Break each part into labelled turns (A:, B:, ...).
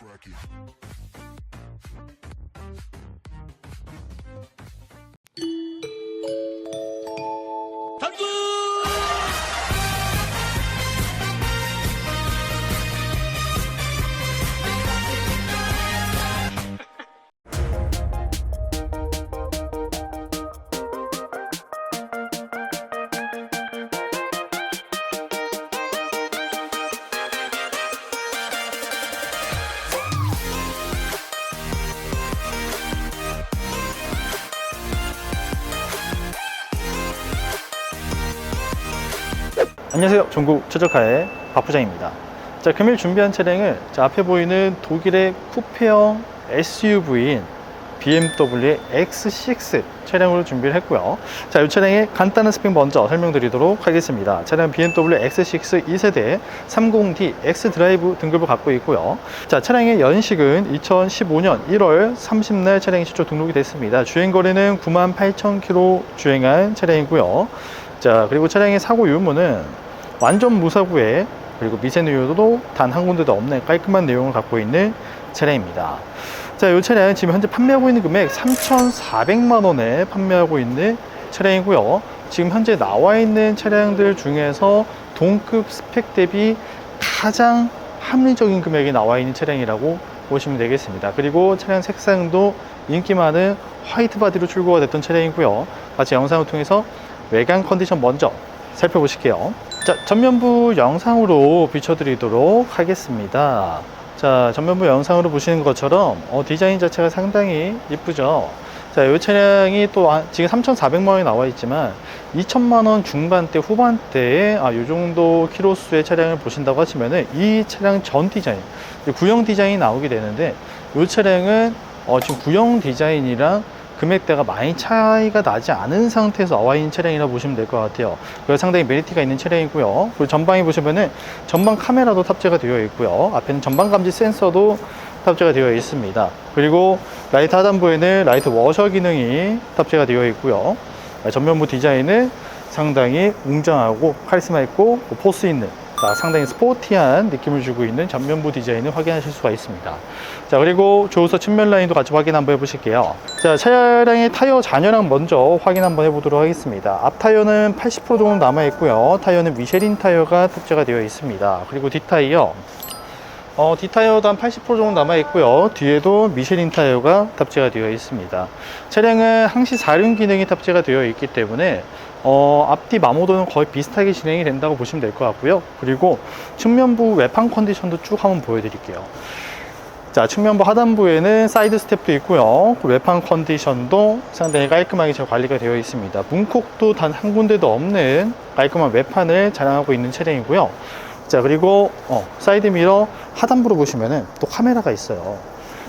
A: crack it.
B: 안녕하세요. 전국 최적화의 박부장입니다. 자, 금일 준비한 차량을 자, 앞에 보이는 독일의 쿠페형 SUV인 BMW의 X6 차량으로 준비를 했고요. 자, 이 차량의 간단한 스펙 먼저 설명드리도록 하겠습니다. 차량은 BMW X6 2세대 30D X 드라이브 등급을 갖고 있고요. 자, 차량의 연식은 2015년 1월 30날 차량이 실적 등록이 됐습니다. 주행 거리는 98,000km 주행한 차량이고요. 자, 그리고 차량의 사고 유무는 완전 무사고에 그리고 미세누유도 단 한 군데도 없는 깔끔한 내용을 갖고 있는 차량입니다. 자, 이 차량은 지금 현재 판매하고 있는 금액 3,400만 원에 판매하고 있는 차량이고요. 지금 현재 나와 있는 차량들 중에서 동급 스펙 대비 가장 합리적인 금액이 나와 있는 차량이라고 보시면 되겠습니다. 그리고 차량 색상도 인기 많은 화이트 바디로 출고가 됐던 차량이고요. 같이 영상을 통해서 외관 컨디션 먼저 살펴보실게요. 자, 전면부 영상으로 비춰드리도록 하겠습니다. 자, 전면부 영상으로 보시는 것처럼 어, 디자인 자체가 상당히 이쁘죠. 자, 이 차량이 또 아- 지금 3,400만 원이 나와 있지만 2천만 원 중반대 후반대에 아, 이 정도 키로수의 차량을 보신다고 하시면은 이 차량 전 디자인, 이 구형 디자인이 나오게 되는데 이 차량은 어, 지금 구형 디자인이랑 금액대가 많이 차이가 나지 않은 상태에서 나와 있는 차량이라 보시면 될 것 같아요. 그래서 상당히 메리트가 있는 차량이고요. 그리고 전방에 보시면은 전방 카메라도 탑재가 되어 있고요. 앞에는 전방 감지 센서도 탑재가 되어 있습니다. 그리고 라이트 하단부에는 라이트 워셔 기능이 탑재가 되어 있고요. 전면부 디자인은 상당히 웅장하고 카리스마 있고 포스 있는 자, 상당히 스포티한 느낌을 주고 있는 전면부 디자인을 확인하실 수가 있습니다. 자, 그리고 조우서 측면 라인도 같이 확인 한번 해보실게요. 자, 차량의 타이어 잔여량 먼저 확인 한번 해보도록 하겠습니다. 앞 타이어는 80% 정도 남아있고요. 타이어는 미쉐린 타이어가 탑재가 되어 있습니다. 그리고 뒷 타이어. 어, 뒷타이어도 한 80% 정도 남아있고요. 뒤에도 미쉐린 타이어가 탑재가 되어 있습니다. 차량은 항시 4륜 기능이 탑재가 되어 있기 때문에 어, 앞뒤 마모도는 거의 비슷하게 진행이 된다고 보시면 될 것 같고요. 그리고 측면부 외판 컨디션도 쭉 한번 보여드릴게요. 자, 측면부 하단부에는 사이드 스텝도 있고요. 그 외판 컨디션도 상당히 깔끔하게 잘 관리가 되어 있습니다. 문콕도 단 한 군데도 없는 깔끔한 외판을 자랑하고 있는 차량이고요. 자, 그리고 어, 사이드 미러 하단부로 보시면은 또 카메라가 있어요.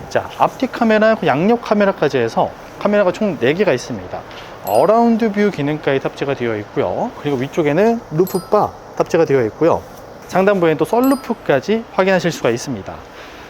B: 자, 앞뒤 카메라, 그 양옆 카메라까지 해서 카메라가 총 4개가 있습니다. 어라운드 뷰 기능까지 탑재가 되어 있고요. 그리고 위쪽에는 루프바 탑재가 되어 있고요. 상단부에는 또 썰루프까지 확인하실 수가 있습니다.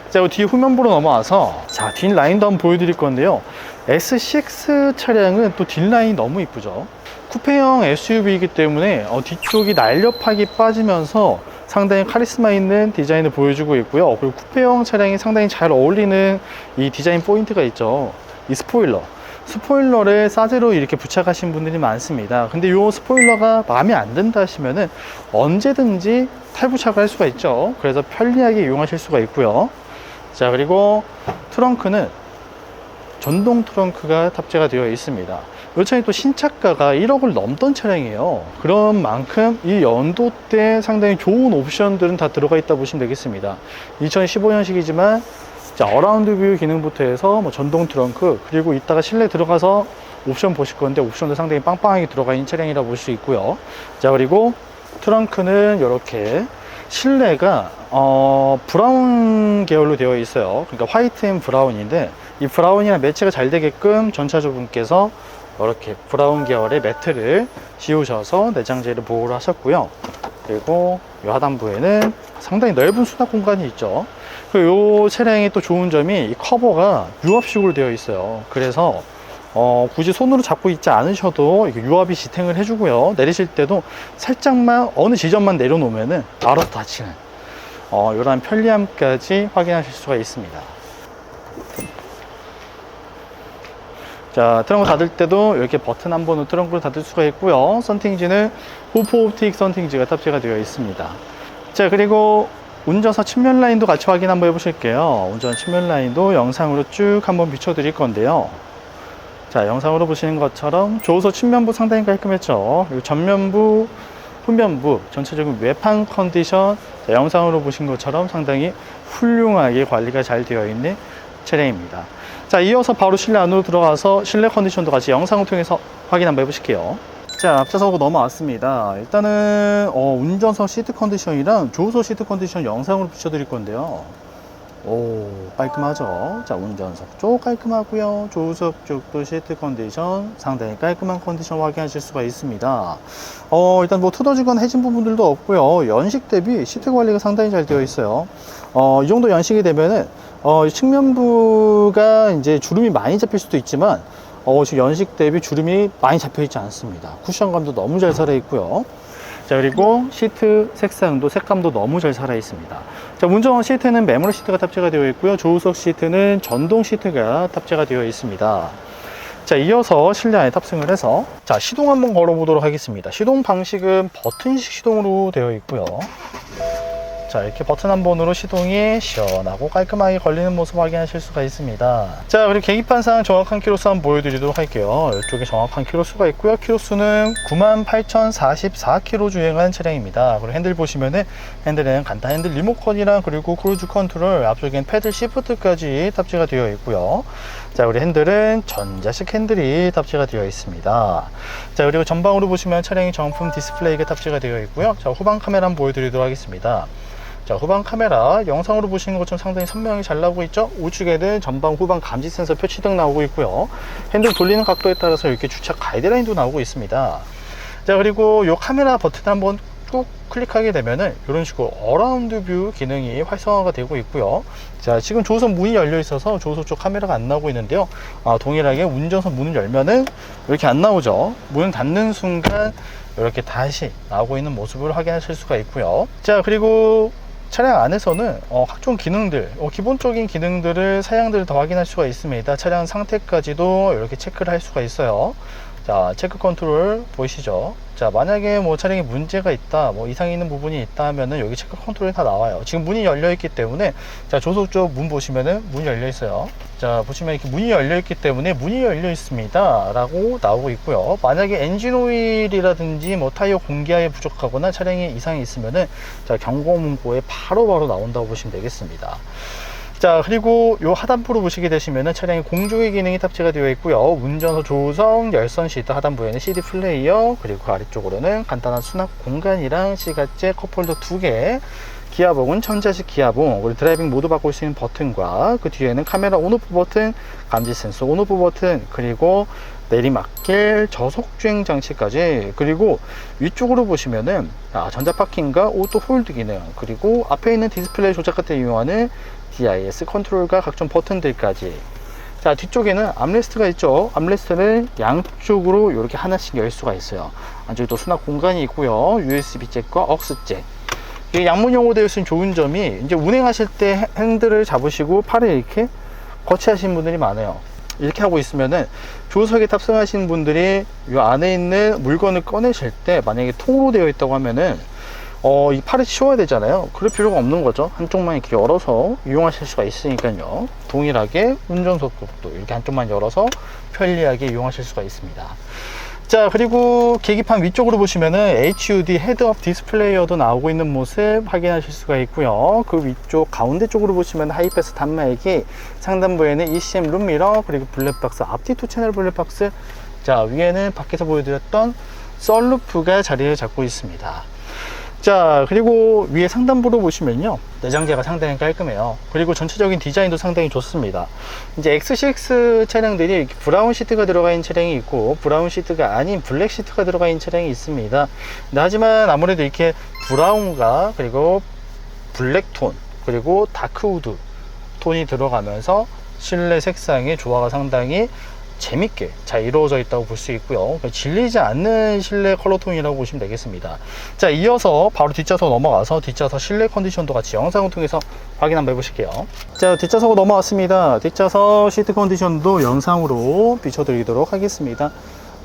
B: 자, 뒤 후면부로 넘어와서 자, 뒷 라인도 한번 보여드릴 건데요. S6 차량은 또 뒷라인이 너무 이쁘죠. 쿠페형 SUV이기 때문에 어, 뒤쪽이 날렵하게 빠지면서 상당히 카리스마 있는 디자인을 보여주고 있고요. 그리고 쿠페형 차량이 상당히 잘 어울리는 이 디자인 포인트가 있죠. 이 스포일러. 스포일러를 사제로 이렇게 부착하신 분들이 많습니다. 근데 이 스포일러가 마음에 안 든다 하시면은 언제든지 탈부착을 할 수가 있죠. 그래서 편리하게 이용하실 수가 있고요. 자, 그리고 트렁크는 전동 트렁크가 탑재가 되어 있습니다. 이 차량이 또 신차가가 1억을 넘던 차량이에요. 그런 만큼 이 연도 때 상당히 좋은 옵션들은 다 들어가 있다 보시면 되겠습니다. 2015년식이지만 자, 어라운드 뷰 기능부터 해서 뭐 전동 트렁크 그리고 이따가 실내 들어가서 옵션 보실 건데 옵션도 상당히 빵빵하게 들어가 있는 차량이라 볼 수 있고요. 자, 그리고 트렁크는 이렇게 실내가 어, 브라운 계열로 되어 있어요. 그러니까 화이트 앤 브라운인데 이 브라운이랑 매치가 잘 되게끔 전차주분께서 이렇게 브라운 계열의 매트를 씌우셔서 내장재를 보호를 하셨고요. 그리고 이 하단부에는 상당히 넓은 수납 공간이 있죠. 그리고 이 차량이 또 좋은 점이 이 커버가 유압식으로 되어 있어요. 그래서 어, 굳이 손으로 잡고 있지 않으셔도 유압이 지탱을 해주고요. 내리실 때도 살짝만 어느 지점만 내려놓으면은 알아서 닫히는 어, 이러한 편리함까지 확인하실 수가 있습니다. 자, 트렁크 닫을 때도 이렇게 버튼 한 번으로 트렁크를 닫을 수가 있고요. 선팅지는 후포 옵틱 선팅지가 탑재가 되어 있습니다. 자, 그리고 운전석 측면 라인도 같이 확인 한번 해보실게요. 운전 측면 라인도 영상으로 쭉 한번 비춰 드릴 건데요. 자, 영상으로 보시는 것처럼 조수석 측면부 상당히 깔끔했죠. 그리고 전면부, 후면부, 전체적인 외판 컨디션, 자, 영상으로 보신 것처럼 상당히 훌륭하게 관리가 잘 되어 있는 차량입니다. 자, 이어서 바로 실내 안으로 들어가서 실내 컨디션도 같이 영상을 통해서 확인 한번 해보실게요. 자, 앞차서고 넘어왔습니다. 일단은 어, 운전석 시트 컨디션이랑 조수석 시트 컨디션 영상으로 비춰드릴 건데요. 오, 깔끔하죠? 자, 운전석 쪽 깔끔하고요. 조수석 쪽도 시트 컨디션 상당히 깔끔한 컨디션 확인하실 수가 있습니다. 어, 일단 뭐 투더지건 해진 부분들도 없고요. 연식 대비 시트 관리가 상당히 잘 되어 있어요. 어, 이 정도 연식이 되면은 어, 이 측면부가 이제 주름이 많이 잡힐 수도 있지만 어, 지금 연식 대비 주름이 많이 잡혀 있지 않습니다. 쿠션감도 너무 잘 살아 있고요. 자, 그리고 시트 색상도 색감도 너무 잘 살아 있습니다. 자, 운전석 시트는 메모리 시트가 탑재가 되어 있고요. 조수석 시트는 전동 시트가 탑재가 되어 있습니다. 자, 이어서 실내 안에 탑승을 해서 자, 시동 한번 걸어 보도록 하겠습니다. 시동 방식은 버튼식 시동으로 되어 있고요. 자 이렇게 버튼 한 번으로 시동이 시원하고 깔끔하게 걸리는 모습 확인하실 수가 있습니다. 자 그리고 계기판상 정확한 키로수 한번 보여드리도록 할게요. 이쪽에 정확한 키로수가 있고요. 키로수는 98,044km 주행한 차량입니다. 그리고 핸들 보시면은 핸들에는 간단 핸들 리모컨이랑 그리고 크루즈 컨트롤 앞쪽엔 패들 시프트까지 탑재가 되어 있고요. 자 우리 핸들은 전자식 핸들이 탑재가 되어 있습니다. 자 그리고 전방으로 보시면 차량이 정품 디스플레이가 탑재가 되어 있고요. 자 후방 카메라 한번 보여드리도록 하겠습니다 자 후방 카메라. 영상으로 보시는 것처럼 상당히 선명하게 잘 나오고 있죠? 우측에는 전방 후방 감지 센서 표치등 나오고 있고요. 핸들 돌리는 각도에 따라서 이렇게 주차 가이드라인도 나오고 있습니다. 자 그리고 이 카메라 버튼 한번 꾹 클릭하게 되면은 이런 식으로 어라운드 뷰 기능이 활성화가 되고 있고요. 자 지금 조수석 문이 열려 있어서 조수석 쪽 카메라가 안 나오고 있는데요. 아, 동일하게 운전석 문을 열면은 이렇게 안 나오죠. 문을 닫는 순간 이렇게 다시 나오고 있는 모습을 확인하실 수가 있고요. 자 그리고 차량 안에서는 어, 각종 기능들, 어, 기본적인 기능들을 사양들을 다 확인할 수가 있습니다. 차량 상태까지도 이렇게 체크를 할 수가 있어요. 자, 체크 컨트롤 보이시죠? 자, 만약에 뭐 차량에 문제가 있다, 뭐 이상이 있는 부분이 있다 하면은 여기 체크 컨트롤이 다 나와요. 지금 문이 열려 있기 때문에 자, 조속 쪽문 보시면은 문이 열려 있어요. 자, 보시면 이렇게 문이 열려 있기 때문에 문이 열려 있습니다. 라고 나오고 있고요. 만약에 엔진 오일이라든지 뭐 타이어 공기압이 부족하거나 차량에 이상이 있으면은 자, 경고 문구에 바로바로 나온다고 보시면 되겠습니다. 자 그리고 요 하단부로 보시게 되시면은 차량에 공조기 기능이 탑재가 되어 있고요 운전석 조성 열선 시트 하단부에는 CD 플레이어 그리고 그 아래쪽으로는 간단한 수납 공간이랑 시가제 컵홀더 두개 기아봉은 천자식 기아봉. 그리고 드라이빙 모드 바꿀 수 있는 버튼과 그 뒤에는 카메라 온오프 버튼 감지 센서 온오프 버튼 그리고 내리막길 저속주행 장치까지. 그리고 위쪽으로 보시면은 아, 전자 파킹과 오토 홀드 기능 그리고 앞에 있는 디스플레이 조작할 때 이용하는 DIS 컨트롤과 각종 버튼들까지. 자 뒤쪽에는 암레스트가 있죠? 암레스트는 양쪽으로 이렇게 하나씩 열 수가 있어요. 안쪽에 또 수납 공간이 있고요. USB 잭과 억스 잭 양문용으로 되어 있으면 좋은 점이 이제 운행하실 때 핸들을 잡으시고 팔을 이렇게 거치하시는 분들이 많아요 이렇게 하고 있으면은 조석에 탑승하시는 분들이 이 안에 있는 물건을 꺼내실 때 만약에 통으로 되어 있다고 하면은 어, 이 팔을 치워야 되잖아요. 그럴 필요가 없는 거죠. 한쪽만 이렇게 열어서 이용하실 수가 있으니까요. 동일하게 운전석도 이렇게 한쪽만 열어서 편리하게 이용하실 수가 있습니다. 자, 그리고 계기판 위쪽으로 보시면은 HUD 헤드업 디스플레이어도 나오고 있는 모습 확인하실 수가 있고요. 그 위쪽 가운데 쪽으로 보시면 하이패스 단말기, 상단부에는 ECM 룸미러, 그리고 블랙박스 앞뒤 투 채널 블랙박스. 자, 위에는 밖에서 보여드렸던 썰루프가 자리를 잡고 있습니다. 자 그리고 위에 상단부로 보시면요. 내장재가 상당히 깔끔해요. 그리고 전체적인 디자인도 상당히 좋습니다. 이제 X6 차량들이 브라운 시트가 들어가 있는 차량이 있고 브라운 시트가 아닌 블랙 시트가 들어가 있는 차량이 있습니다. 하지만 아무래도 이렇게 브라운과 그리고 블랙톤 그리고 다크우드 톤이 들어가면서 실내 색상의 조화가 상당히 재밌게 잘 이루어져 있다고 볼 수 있고요. 질리지 않는 실내 컬러톤이라고 보시면 되겠습니다. 자, 이어서 바로 뒷좌석 넘어가서 뒷좌석 실내 컨디션도 같이 영상을 통해서 확인 한번 해보실게요. 자, 뒷좌석 넘어왔습니다. 뒷좌석 시트 컨디션도 영상으로 비춰드리도록 하겠습니다.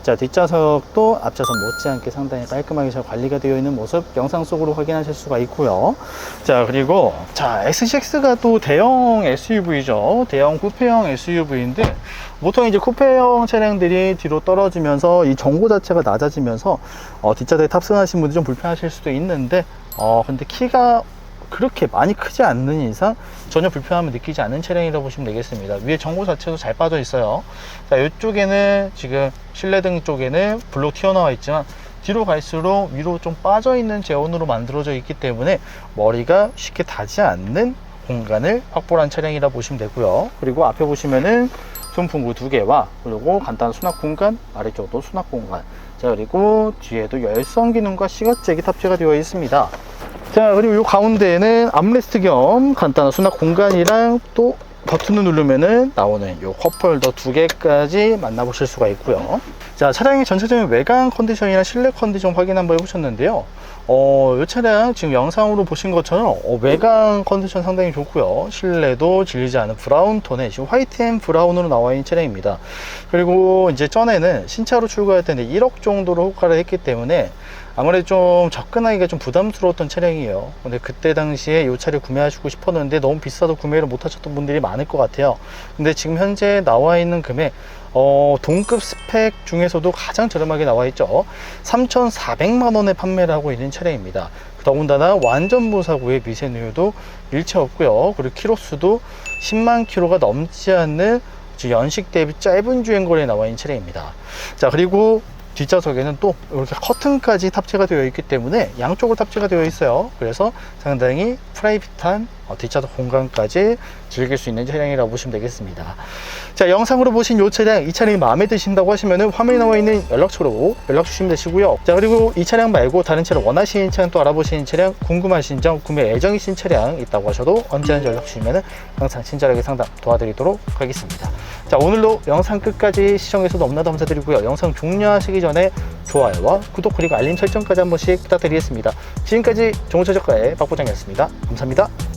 B: 자, 뒷좌석도 앞좌석 못지않게 상당히 깔끔하게 잘 관리가 되어 있는 모습 영상 속으로 확인하실 수가 있고요. 자, 그리고 자, SCX가 또 대형 SUV죠. 대형 쿠페형 SUV인데 보통 이제 쿠페형 차량들이 뒤로 떨어지면서 이 전고 자체가 낮아지면서 어, 뒷좌석에 탑승하신 분들이 좀 불편하실 수도 있는데 어, 근데 키가 그렇게 많이 크지 않는 이상 전혀 불편함을 느끼지 않는 차량이라고 보시면 되겠습니다. 위에 전고 자체도 잘 빠져 있어요. 자, 이쪽에는 지금 실내등 쪽에는 블록 튀어나와 있지만 뒤로 갈수록 위로 좀 빠져 있는 재원으로 만들어져 있기 때문에 머리가 쉽게 닿지 않는 공간을 확보한 차량이라 보시면 되고요. 그리고 앞에 보시면은 손풍구 두 개와 그리고 간단한 수납 공간, 아래쪽도 수납 공간. 자, 그리고 뒤에도 열선 기능과 시각잭이 탑재가 되어 있습니다. 자, 그리고 이 가운데에는 암레스트 겸 간단한 수납 공간이랑 또 버튼을 누르면은 나오는 이 컵홀더 두 개까지 만나보실 수가 있고요. 자, 차량의 전체적인 외관 컨디션이나 실내 컨디션 확인 한번 해보셨는데요. 어, 이 차량 지금 영상으로 보신 것처럼 어, 외관 컨디션 상당히 좋고요. 실내도 질리지 않은 브라운 톤에 지금 화이트 앤 브라운으로 나와 있는 차량입니다. 그리고 이제 전에는 신차로 출고할 때는 1억 정도로 호가를 했기 때문에 아무래도 좀 접근하기가 좀 부담스러웠던 차량이에요. 근데 그때 당시에 이 차를 구매하시고 싶었는데 너무 비싸도 구매를 못 하셨던 분들이 많을 것 같아요. 근데 지금 현재 나와 있는 금액 어, 동급 스펙 중에서도 가장 저렴하게 나와 있죠. 3,400만 원에 판매를 하고 있는 차량입니다. 더군다나 완전 무사고의 미세누유도 일체 없고요. 그리고 키로수도 10만 킬로가 넘지 않는 연식 대비 짧은 주행거리에 나와 있는 차량입니다. 자, 그리고 뒷좌석에는 또 이렇게 커튼까지 탑재가 되어 있기 때문에 양쪽으로 탑재가 되어 있어요. 그래서 상당히 프라이빗한 어, 뒷좌석 공간까지 즐길 수 있는 차량이라고 보시면 되겠습니다. 자, 영상으로 보신 이 차량, 이 차량이 마음에 드신다고 하시면은 화면에 나와 있는 연락처로 연락 주시면 되시고요. 자, 그리고 이 차량 말고 다른 차량 원하시는 차량 또 알아보시는 차량, 궁금하신 점, 구매 예정이신 차량 있다고 하셔도 언제든지 연락 주시면은 항상 친절하게 상담 도와드리도록 하겠습니다. 자, 오늘도 영상 끝까지 시청해서 너무나도 감사드리고요. 영상 종료하시기 전에 좋아요와 구독 그리고 알림 설정까지 한 번씩 부탁드리겠습니다. 지금까지 종호차적가의 박부장이었습니다. 감사합니다.